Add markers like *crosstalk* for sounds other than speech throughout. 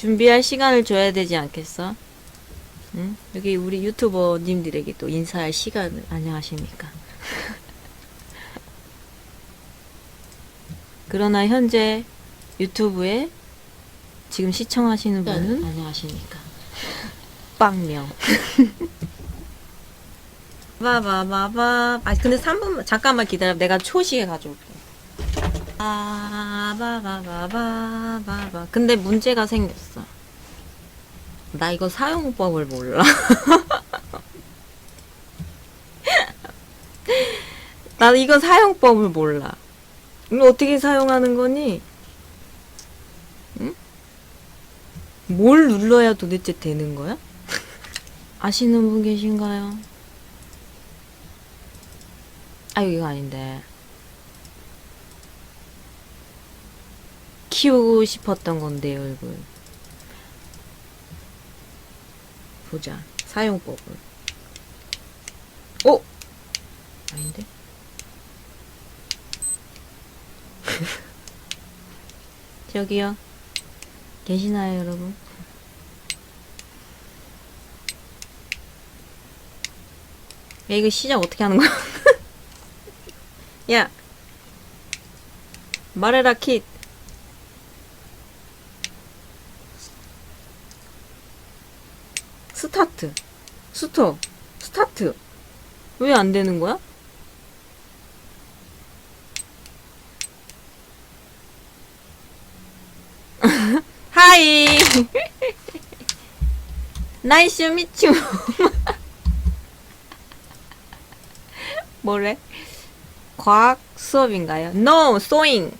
준비할 시간을 줘야 되지 않겠어? 응? 여기 우리 유튜버님들에게 또 인사할 시간을 안녕하십니까? *laughs* 그러나 현재 유튜브에 지금 시청하시는 분은 안녕하십니까? 빵명. *laughs* 바바바바. 아 근데 3분 잠깐만 기다려. 내가 초시에 가져올게. 아, 바바바바바바. 근데 문제가 생겼어. 나 이거 사용법을 몰라. *laughs* 나 이거 사용법을 몰라. 이거 어떻게 사용하는 거니? 응? 뭘 눌러야 도대체 되는 거야? *laughs* 아시는 분 계신가요? 아, 이거 아닌데. 키우고 싶었던 건데, 얼굴. 보자. 사용법을. 오! 아닌데? *laughs* 저기요. 계시나요, 여러분? 야, 이거 시작 어떻게 하는 거야? *laughs* 야! 말해라, 킷! 스타트. 스톱. 스타트. 왜 안 되는 거야? *laughs* 하이. *laughs* 나이스 미츄. *laughs* 뭐래? 과학 수업인가요? No, sewing.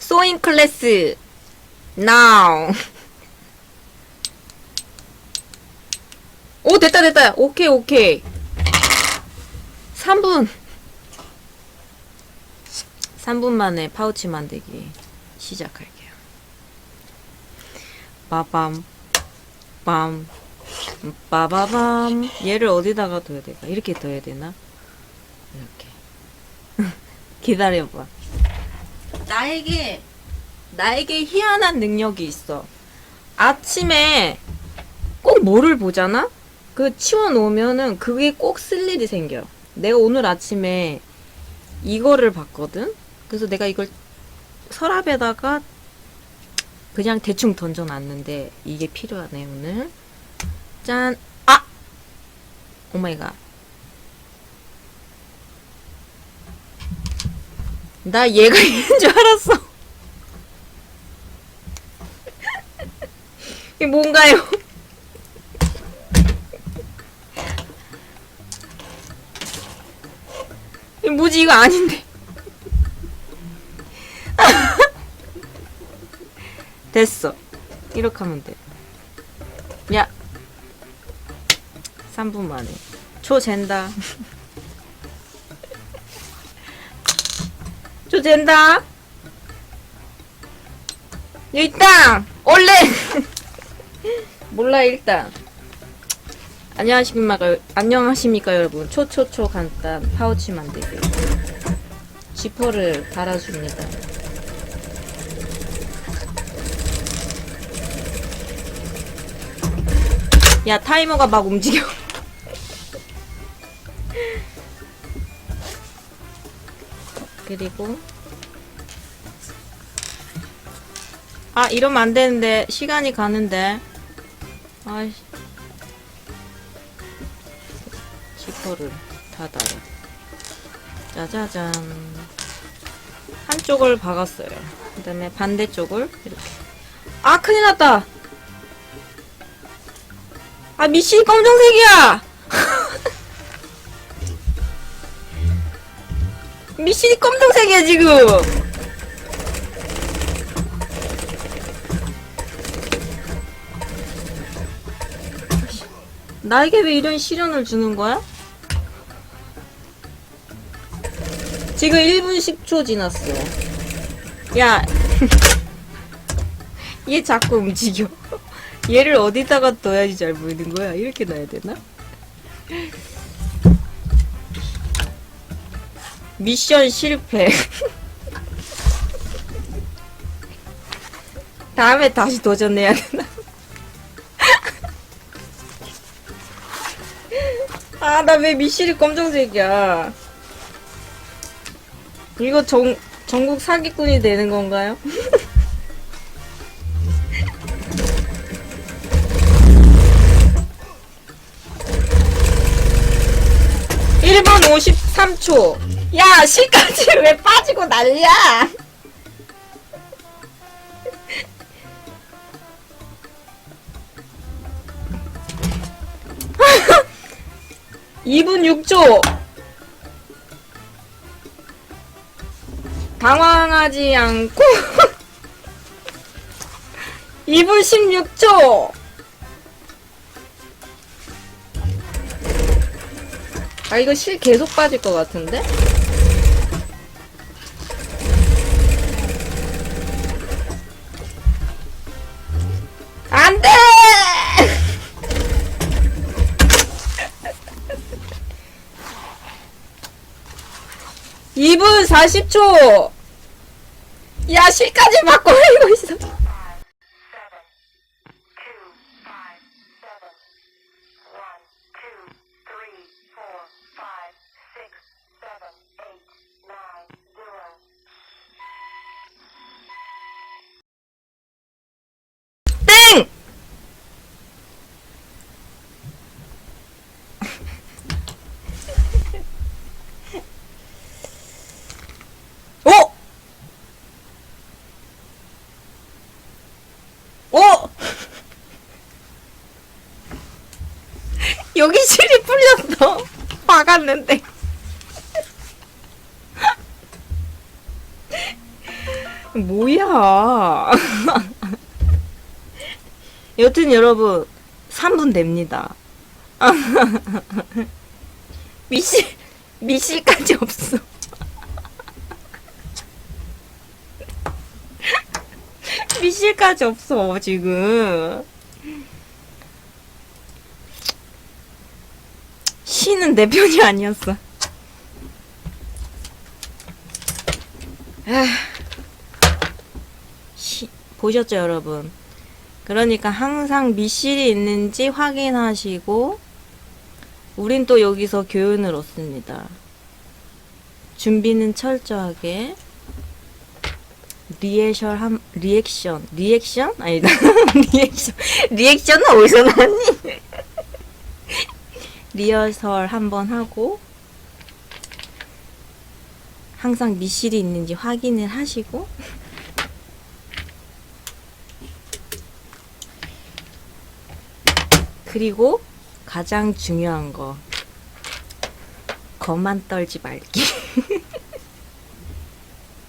sewing 클래스. Now. 오, 됐다, 됐다. 오케이, 오케이. 3분. 3분 만에 파우치 만들기 시작할게요. 빠밤, 빰, 빠바밤. 얘를 어디다가 둬야 될까? 이렇게 둬야 되나? 이렇게. *laughs* 기다려봐. 나에게, 나에게 희한한 능력이 있어. 아침에 꼭 뭐를 보잖아? 그 치워놓으면은 그게 꼭 쓸 일이 생겨. 내가 오늘 아침에 이거를 봤거든? 그래서 내가 이걸 서랍에다가 그냥 대충 던져놨는데 이게 필요하네, 오늘. 짠! 아! 오마이갓. 나 얘가 *laughs* 있는 줄 알았어. *laughs* 이게 뭔가요? 이 뭐지 이거 아닌데. *laughs* 됐어. 이렇게 하면 돼. 야. 3분 만에. 초 잰다. 초 잰다. 여기 있다. 얼른. 몰라 일단. 안녕하십니까, 안녕하십니까 여러분. 초초초 간단 파우치 만들기. 지퍼를 달아줍니다. 야 타이머가 막 움직여. *laughs* 그리고. 아 이러면 안 되는데 시간이 가는데. 아이씨 지퍼를 닫아요. 짜자잔. 한쪽을 박았어요. 그 다음에 반대쪽을 이렇게. 아, 큰일 났다! 아, 미신이 검정색이야! *laughs* 미신이 검정색이야, 지금! 나에게 왜 이런 시련을 주는 거야? 지금 1분 10초 지났어. 야. *laughs* 얘 자꾸 움직여. *laughs* 얘를 어디다가 둬야지 잘 보이는 거야? 이렇게 놔야 되나? *laughs* 미션 실패. 다음에 다시 도전해야 되나? 아, 나 왜 미실이 검정색이야. 이거 전, 전국 사기꾼이 되는 건가요? *laughs* 일분 53초. 야, 시까지 *laughs* 왜 빠지고 난리야? *laughs* 이분 6초. 당황하지 않고 *laughs* 2분 16초. 아 이거 실 계속 빠질 것 같은데? 안 돼! *laughs* 이분 40초! 야, 실까지 맞고 흘리고 있어. 여기 실이 풀렸어. *laughs* 박았는데. *laughs* 뭐야. *laughs* 여튼 여러분 3분 됩니다. 미실 미실까지 없어. 미실까지 없어 지금. 시는 내 편이 아니었어. 아, 시 보셨죠 여러분? 그러니까 항상 미실이 있는지 확인하시고 우린 또 여기서 교훈을 얻습니다. 준비는 철저하게 리액션 한 리액션 리액션 아니다 *laughs* 리액션 리액션은 어디서 나왔니? 리허설 한번 하고 항상 미실이 있는지 확인을 하시고 그리고 가장 중요한 거 겁만 떨지 말기. *laughs*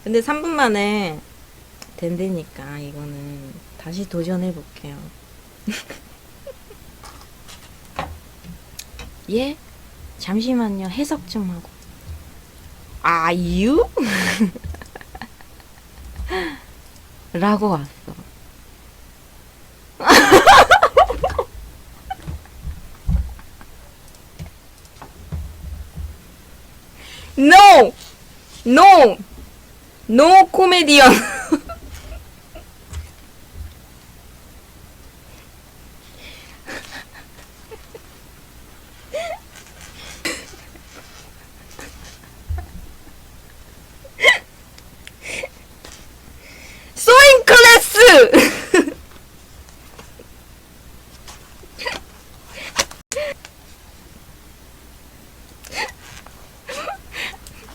근데 3분 만에 된다니까 이거는. 다시 도전해 볼게요 *laughs* 예? 잠시만요 해석 좀 하고 아유? *laughs* 라고 왔어 *laughs* No! No! No 코미디언! 소잉 클래스!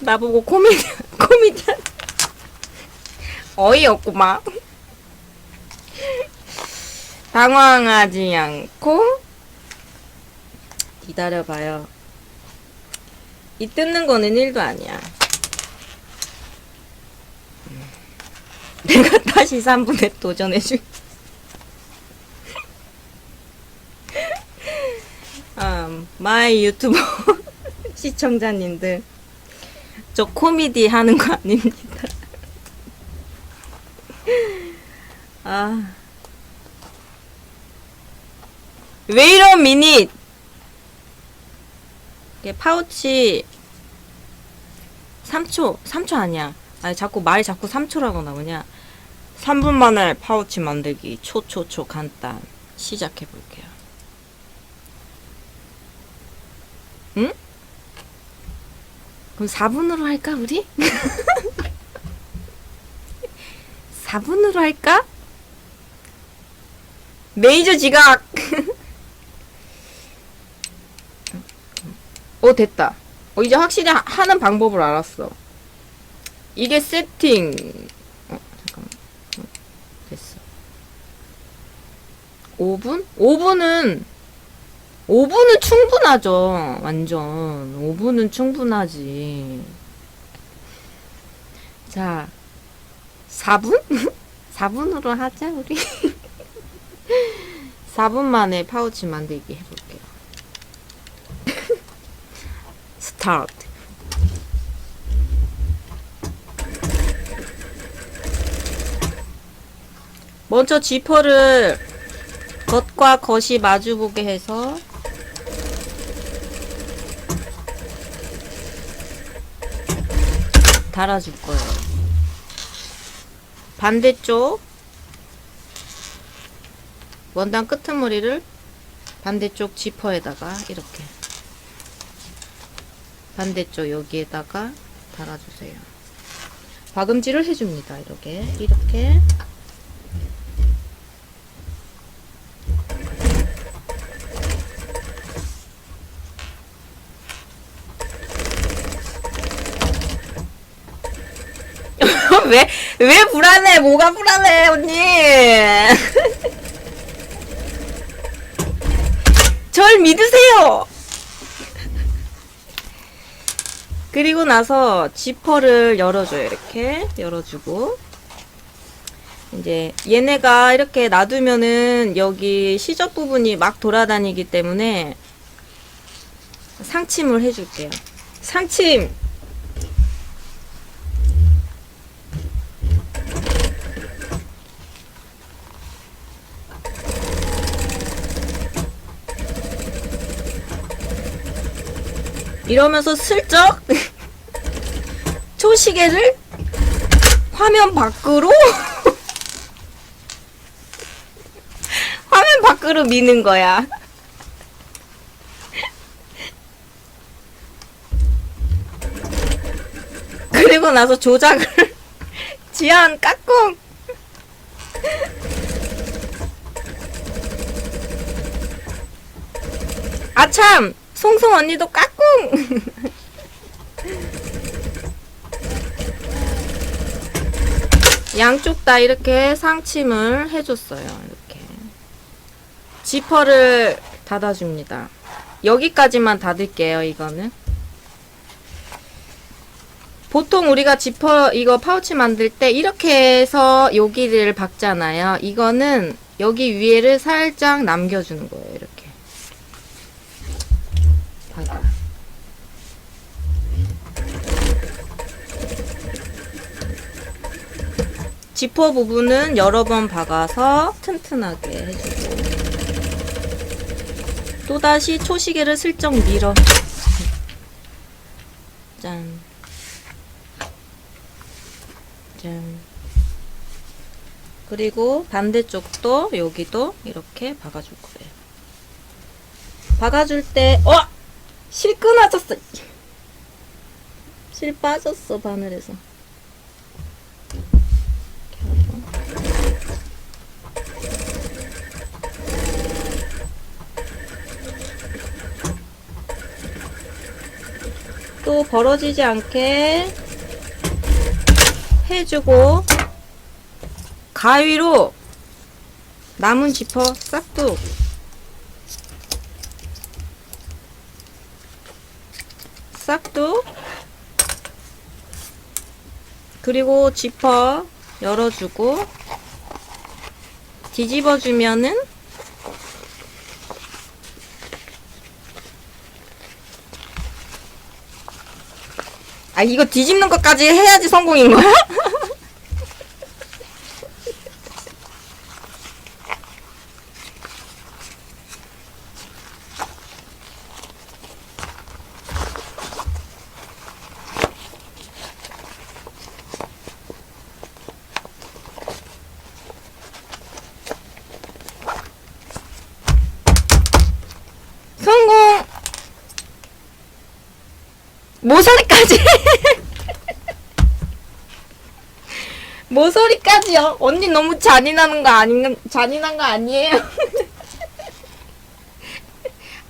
나보고 코미디언, *laughs* 코미디언. 어이없구만. 당황하지 않고 기다려봐요. 이 뜯는 거는 일도 아니야. 내가 다시 3분에 도전해줄. 음, *laughs* 마이 유튜버 *laughs* 시청자님들. 저 코미디 하는 거 아닙니다. *laughs* 아. 왜 이런 미닛? 이게 파우치 3초, 3초 아니야. 아니, 자꾸 말이 자꾸 3초라고 나오냐. 3분 만에 파우치 만들기. 초초초 간단. 시작해 볼게요. 응? 그럼 4분으로 할까, 우리? *laughs* 4분으로 할까? 메이저 지각! *laughs* 어, 됐다. 어, 이제 확실히 하, 하는 방법을 알았어. 이게 세팅. 어, 잠깐만. 어, 됐어. 5분? 5분은 5분은 충분하죠. 완전. 5분은 충분하지. 자, 4분? 4분으로 *laughs* 하자, 우리. *laughs* 4분 만에 파우치 만들기 해볼게요. *laughs* 스타트. 먼저 지퍼를 겉과 겉이 마주보게 해서 달아줄 거예요. 반대쪽 원단 끄트머리를 반대쪽 지퍼에다가 이렇게 반대쪽 여기에다가 달아주세요. 박음질을 해줍니다. 이렇게 이렇게 왜, 왜 불안해? 뭐가 불안해, 언니? *laughs* 절 믿으세요! 그리고 나서 지퍼를 열어줘요, 이렇게. 열어주고. 이제 얘네가 이렇게 놔두면은 여기 시접 부분이 막 돌아다니기 때문에 상침을 해줄게요. 상침! 이러면서 슬쩍 초시계를 화면 밖으로 *laughs* 화면 밖으로 미는 거야. 그리고 나서 조작을 *laughs* 지안 까꿍 아참 송송 언니도 까꿍 양쪽 다 이렇게 상침을 해줬어요 이렇게. 지퍼를 닫아줍니다. 여기까지만 닫을게요 이거는. 보통 우리가 지퍼 이거 파우치 만들 때 이렇게 해서 여기를 박잖아요. 이거는 여기 위에를 살짝 남겨주는 거예요 이렇게 박아 지퍼 부분은 여러 번 박아서 튼튼하게 해주고 또다시 초시계를 슬쩍 밀어 짠 짠. 그리고 반대쪽도 여기도 이렇게 박아줄 거예요. 박아줄 때, 어! 실 끊어졌어! 실 빠졌어, 바늘에서. 이렇게 하고. 또 벌어지지 않게 해주고 가위로 남은 지퍼 싹둑 싹둑 그리고 지퍼 열어주고 뒤집어주면은 아 이거 뒤집는 것까지 해야지 성공인 거야? *laughs* 성공! 모서리까지. 모서리까지요. 언니 너무 잔인하는 거 아닌가? 잔인한 거 아니에요? *laughs*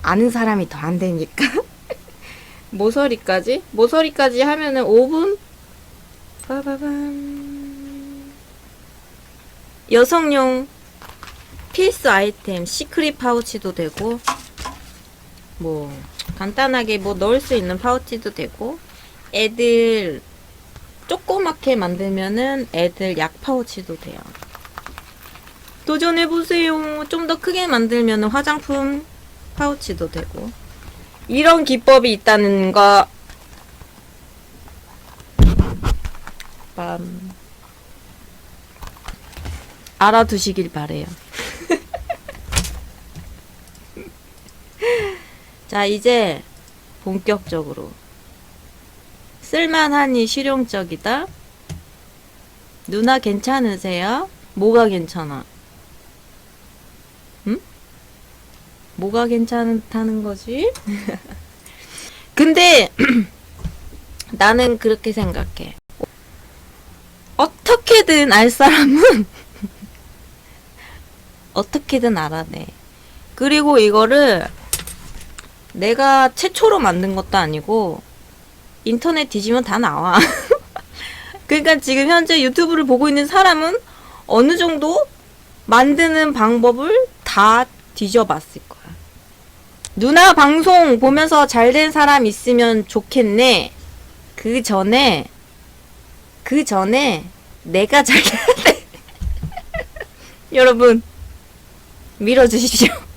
아는 사람이 더 안 되니까. 모서리까지? 모서리까지 하면은 5분? 빠바밤. 여성용 필수 아이템 시크릿 파우치도 되고 뭐 간단하게 뭐 넣을 수 있는 파우치도 되고 애들 조그맣게 만들면은 애들 약 파우치도 돼요. 도전해보세요. 좀 더 크게 만들면은 화장품 파우치도 되고 이런 기법이 있다는 거 빰. 알아두시길 바래요. *laughs* 자, 이제 본격적으로 쓸만하니 실용적이다. 누나 괜찮으세요? 뭐가 괜찮아? 응? 뭐가 괜찮다는 거지? *laughs* 근데 *clears throat* 나는 그렇게 생각해. 어떻게든 알 사람은 *laughs* 어떻게든 알아내. 그리고 이거를 내가 최초로 만든 것도 아니고 인터넷 뒤지면 다 나와. *laughs* 그러니까 지금 현재 유튜브를 보고 있는 사람은 어느 정도 만드는 방법을 다 뒤져봤을 거야. 누나 방송 보면서 잘 된 사람 있으면 좋겠네. 그 전에 그 전에 내가 잘 돼. *laughs* 여러분 밀어주십시오.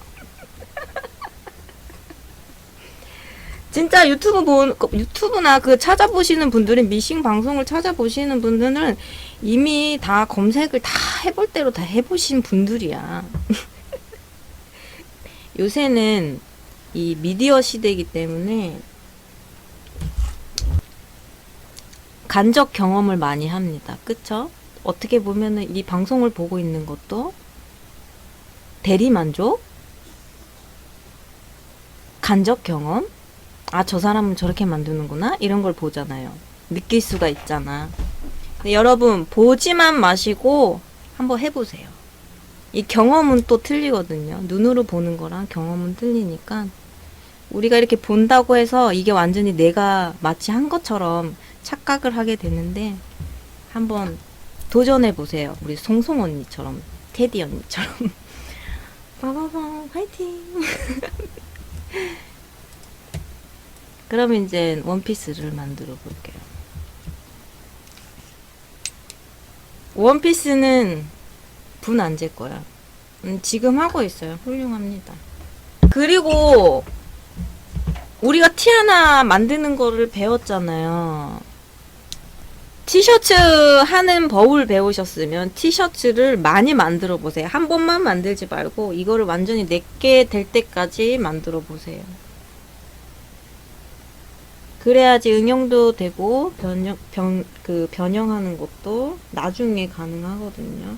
진짜 유튜브 본 유튜브나 그 찾아보시는 분들은 미싱 방송을 찾아보시는 분들은 이미 다 검색을 다 해볼 대로 다 해보신 분들이야. *laughs* 요새는 이 미디어 시대이기 때문에 간접 경험을 많이 합니다. 그쵸? 어떻게 보면은 이 방송을 보고 있는 것도 대리만족? 간접 경험? 아, 저 사람은 저렇게 만드는구나? 이런 걸 보잖아요. 느낄 수가 있잖아. 여러분, 보지만 마시고 한번 해보세요. 이 경험은 또 틀리거든요. 눈으로 보는 거랑 경험은 틀리니까. 우리가 이렇게 본다고 해서 이게 완전히 내가 마치 한 것처럼 착각을 하게 되는데, 한번 도전해 보세요. 우리 송송 언니처럼, 테디 언니처럼. *laughs* 빠바밤, 화이팅! *laughs* 그러면 이제 원피스를 만들어 볼게요. 원피스는 분안질 거야. 음, 지금 하고 있어요. 훌륭합니다. 그리고 우리가 티 하나 만드는 거를 배웠잖아요. 티셔츠 하는 법을 배우셨으면 티셔츠를 많이 만들어 보세요. 한 번만 만들지 말고 이거를 완전히 내게 될 때까지 만들어 보세요. 그래야지 응용도 되고 변형 변 그 변형하는 것도 나중에 가능하거든요.